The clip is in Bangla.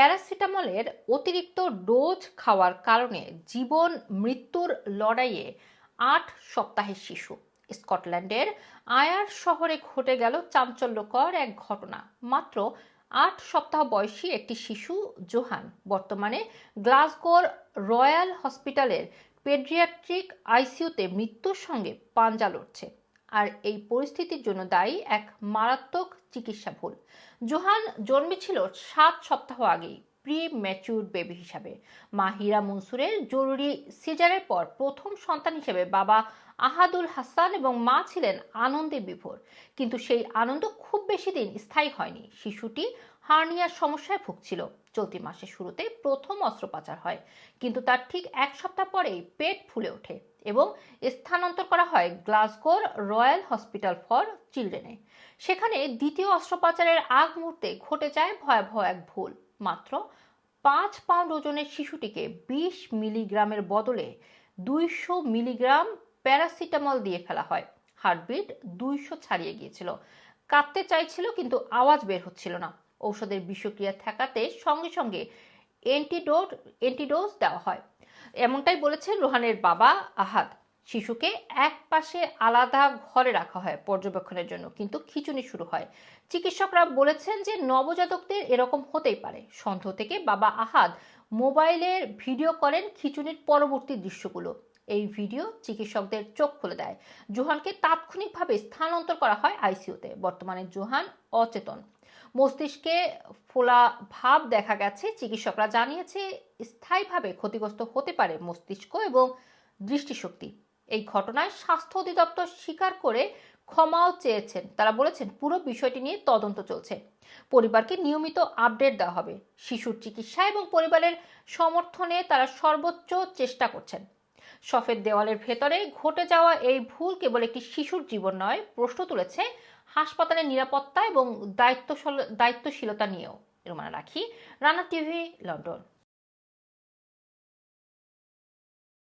প্যারাসিটামলের অতিরিক্ত ডোজ খাওয়ার কারণে জীবন মৃত্যুর লড়াইয়ে আট সপ্তাহের শিশু। স্কটল্যান্ডের আয়ার শহরে ঘটে গেল চাঞ্চল্যকর এক ঘটনা। মাত্র আট সপ্তাহ বয়সী একটি শিশু, জোহান, বর্তমানে গ্লাসগোর রয়্যাল হসপিটালের পেডিয়াট্রিক আইসিইউতে মৃত্যুর সঙ্গে পাঞ্জা লড়ছে। আর এই পরিস্থিতির জন্য দায়ী এক মারাত্মক চিকিৎসা ভুল। জোহান জন্মেছিল সাত সপ্তাহ আগেই প্রি ম্যাচিউর বেবি হিসাবে। মা হীরা মনসুরের জরুরি সিজারের পর প্রথম সন্তান হিসেবে বাবা আহাদুল হাসান এবং মা ছিলেন আনন্দে বিভোর। কিন্তু সেই আনন্দ খুব বেশি দিন স্থায়ী হয়নি। শিশুটি হার্নিয়ার সমস্যায় ভুগছিল। চলতি মাসের শুরুতে প্রথম অস্ত্রোপচার হয়। কিন্তু তার ঠিক এক সপ্তাহ পরেই পেট ফুলে ওঠে। এবং স্থানান্তর করা হয় গ্লাসগোর রয়্যাল হসপিটাল ফর চিলড্রেনে। সেখানে দ্বিতীয় অস্ত্রোপচারের আগ মুহূর্তে ঘটে যায় ভয়াবহ এক ভুল। মাত্র পাঁচ পাউন্ড ওজনের শিশুটিকে বিশ মিলিগ্রামের বদলে দুইশো মিলিগ্রাম প্যারাসিটামল দিয়ে ফেলা হয়। হার্টবিট দুইশো ছাড়িয়ে গিয়েছিল। কাঁদতে চাইছিল কিন্তু আওয়াজ বের হচ্ছিল না। ঔষধের বিষক্রিয়া ঠেকাতে সঙ্গে সঙ্গে অ্যান্টিডোট অ্যান্টিডোজ দেওয়া হয়। এমনটাই বলেছেন রোহানের বাবা আহাদ। শিশুকে এক পাশে আলাদা ঘরে রাখা হয় পর্যবেক্ষণের জন্য, কিন্তু খিচুনি শুরু হয়। চিকিৎসকরা বলেছেন যে নবজাতকদের এরকম হতেই পারে। সন্দেহ থেকে বাবা আহাদ মোবাইলের ভিডিও করেন খিচুনির পরবর্তী দৃশ্যগুলো। এই ভিডিও চিকিৎসকদের চোখ খুলে দেয়। জোহানকে তাৎক্ষণিকভাবে স্থানান্তর করা হয় আইসিইউতে। বর্তমানে জোহান অচেতন। মস্তিষ্কে ফোলা ভাব দেখা গেছে। চিকিৎসকরা জানিয়েছে, স্থায়ীভাবে ক্ষতিগ্রস্ত হতে পারে মস্তিষ্ক এবং দৃষ্টিশক্তি। এই ঘটনায় স্বাস্থ্য অধিদপ্তর স্বীকার করে ক্ষমাও চেয়েছেন। তারা বলেছেন, পুরো বিষয়টি নিয়ে তদন্ত চলছে। পরিবারকে নিয়মিত আপডেট দেওয়া হবে। শিশুর চিকিৎসা এবং পরিবারের সমর্থনে তারা সর্বোচ্চ চেষ্টা করছেন। সফেদ দেওয়ালের ভেতরে ঘটে যাওয়া এই ভুল কেবল একটি শিশুর জীবন নয়, প্রশ্ন তুলেছে হাসপাতালের নিরাপত্তা এবং দায়িত্বশীল, দায়িত্বশীলতা নিয়েও। এর মানে রাখি, রানা টিভি, লন্ডন।